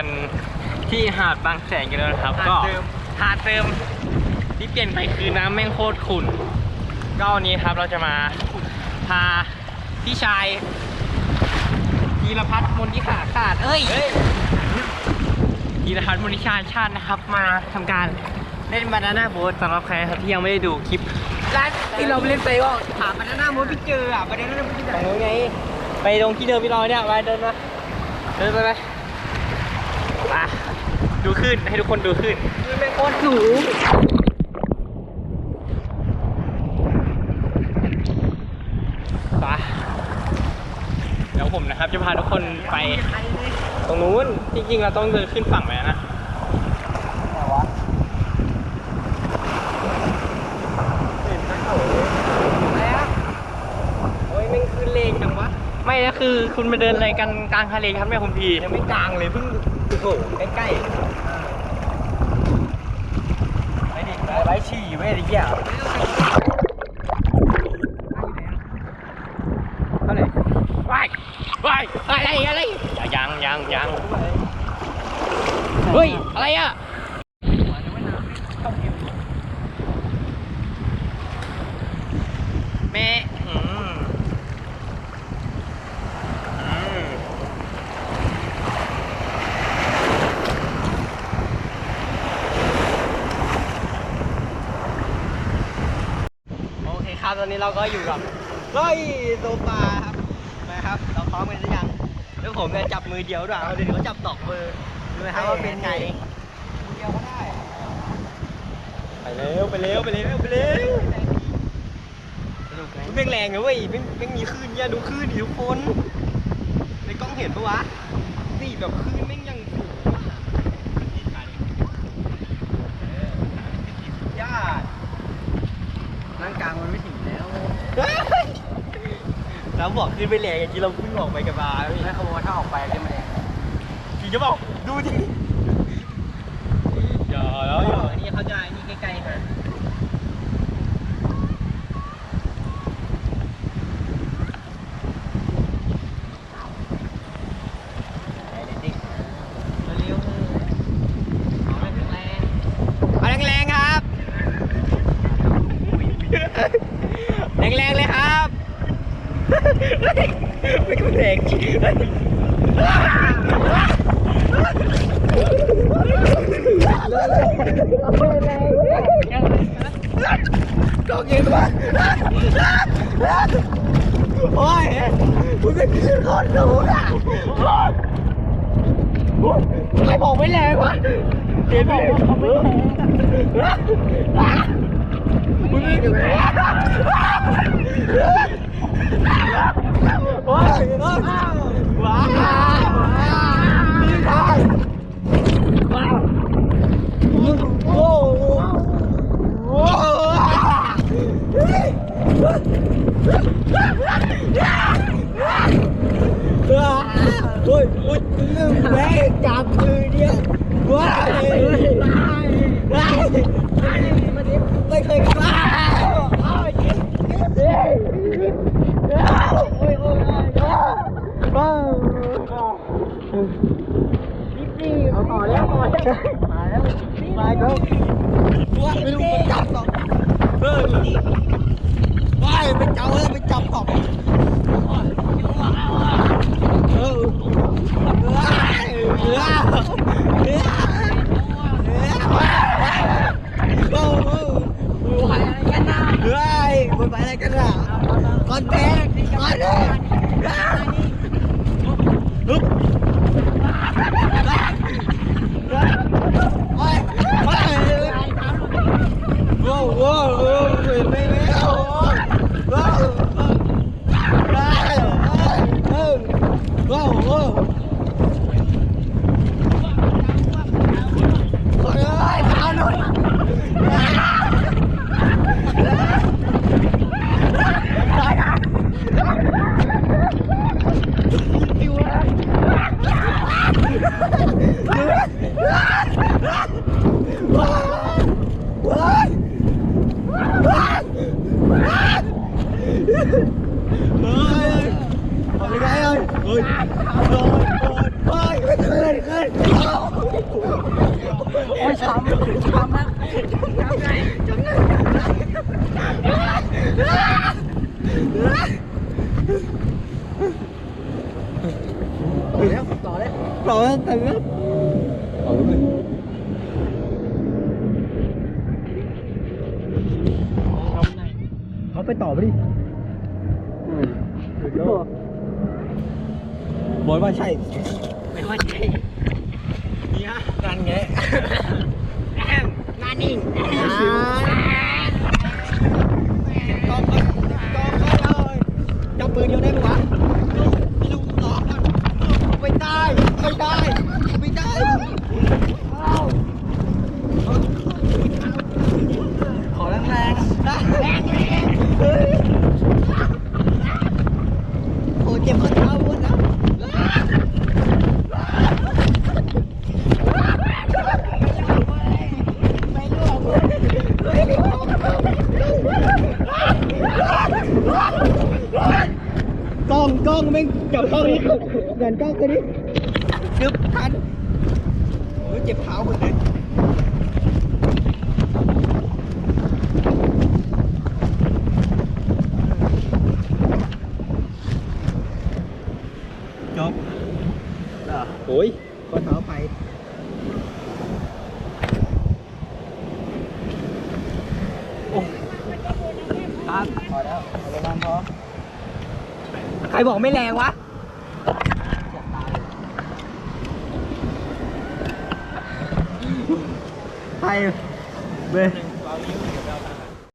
กันที่หาดบางแสนกันแล้วนะครับ ก็หาดเติมที่เปลี่ยนไปคือน้ำแม่งโคตรขุ่นก็วันนี้ครับเราจะมาพาพี่ชายธีรพัฒน์มนทิขาขาดเอ้ยธีรพัฒน์มนทิชาชาตินะครับ มาทำการเล่นบานาน่าโบ๊ทสำหรับใครครับที่ยังไม่ได้ดูคลิปร้านที่เราไปเล่นไปก็ถามมันหน้ามูดพี่เจออะประเด็นนั้นพี่ตรงนู้นไง ไปตรงที่เดิมพี่รอยเนี่ยไปเดินมาเดินไปไปมาดูขึ้นให้ทุกคนดูขึ้นคือเป็นโคตรสูงไปเดี๋ยวผมนะครับ จะพาทุกคนไป ตรงนู้นจริงๆเราต้องเดินขึ้นฝั่งไปนะโอ้ยแม่งคือเลงจังวะไม่นะคือคุณมาเดินอะไรกันกลางทะเลครับแม่คุณพียังไม่กลางเลยเพิ่ง โอ้โหใกล้ๆไปดิไปไว้ฉี่ไว้ดิเหี้ยเท่าไหร่ว้ายว้ายอะไรอะไรยังยังยังเฮ้ย อะไรอะ แม่อืมอืม โอเคครับ ตอนนี้เราก็อยู่กับร้อยโซฟาครับนะครับ เราพร้อมกันหรือยังแล้วผมเนี่ยจับมือเดียวด้วยเอาเดี๋ยวเขาจับสองมือดูไหมครับว่าเป็นไงมือเดียวก็ได้ ไปเร็วไปเร็วไปเร็วไปเร็วสนุกไหมมันเป็นแรงนะเว้ยเป็นเป็นมีคลื่นเนี่ยดูคลื่นดิทุกคนในกล้องเห็นปะวะนี่แบบคลื่นแม่งยังสูงมาก ญาตินั่งกลางมันไม่ถึงแล้ว แล้วบอกขึ้นไปแรงอย่างที่เราเพิ่งออกไปกับบาร์พี่แล้วเขาบอกว่าถ้าออกไปเล่นมาแดงพี่จะบอกดูดิอย่าแล้แล้ววอย่าอันนี้เขาจะอันนี้ใกล้ๆฮะเร็วๆเอาแรงๆ เอาแรงๆครับ แรงๆเลยครับไม่ก็ แรงจริงก็เกมากโอ้ยคุณเป็นขึ้นคอนสูงอะใครบอกไม่แรงวะเห็นบอกว่าเขาไม่แรงมึ งนี่แรงโอ้ ต่อแล้วต่อแล้วต่อแล้วแต่ก็ต่อแล้วเขาไปต่อไปดิบอยว่าใช่ ไม่ว่าใช่นี่ฮะนั่นไง นี่จับปืนเดียวได้ไหวะไม่รู้หรอไม่ได้ ไม่ได้ ไม่ได้ กับกล้อนี้เดินก้างตัวนี้ดึบทันเจ็บเท้าเหมือนกัน รบอกไม่แรงวะใครเบ้